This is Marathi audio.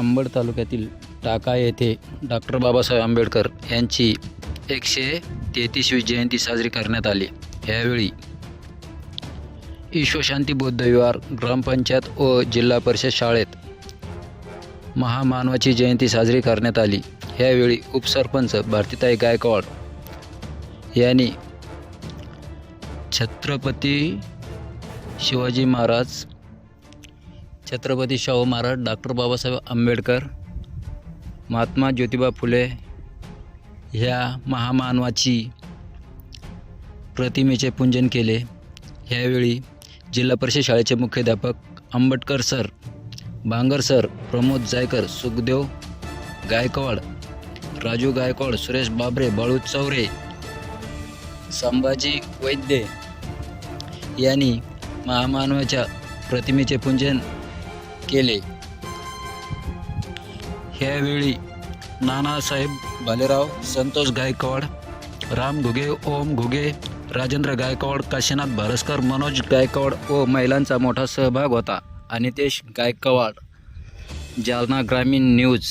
अंबड तालुक्यातील टाका येथे डॉक्टर बाबासाहेब आंबेडकर यांची एकशे तेहतीसवी जयंती साजरी करण्यात आली. यावेळी ईश्वशांती बौद्ध विहार ग्रामपंचायत व जिल्हा परिषद शाळेत महामानवाची जयंती साजरी करण्यात आली. यावेळी उपसरपंच भारतीताई गायकवाड यांनी छत्रपती शिवाजी महाराज छत्रपती शाहू महाराज डॉक्टर बाबासाहेब आंबेडकर महात्मा ज्योतिबा फुले ह्या महामानवाची प्रतिमेचे पूजन केले. यावेळी जिल्हा परिषद शाळेचे मुख्याध्यापक आंबटकर सर बांगर सर प्रमोद जायकर सुखदेव गायकवाड राजू गायकवाड सुरेश बाबरे बाळू चौरे संभाजी वैद्य यांनी महामानवाच्या प्रतिमेचे पूजन केले. ह्यावेळी नानासाहेब भालेराव संतोष गायकवाड राम घुगे ओम घुगे राजेंद्र गायकवाड काशीनाथ भारस्कर मनोज गायकवाड व महिलांचा मोठा सहभाग होता. अनितेश गायकवाड जालना ग्रामीण न्यूज.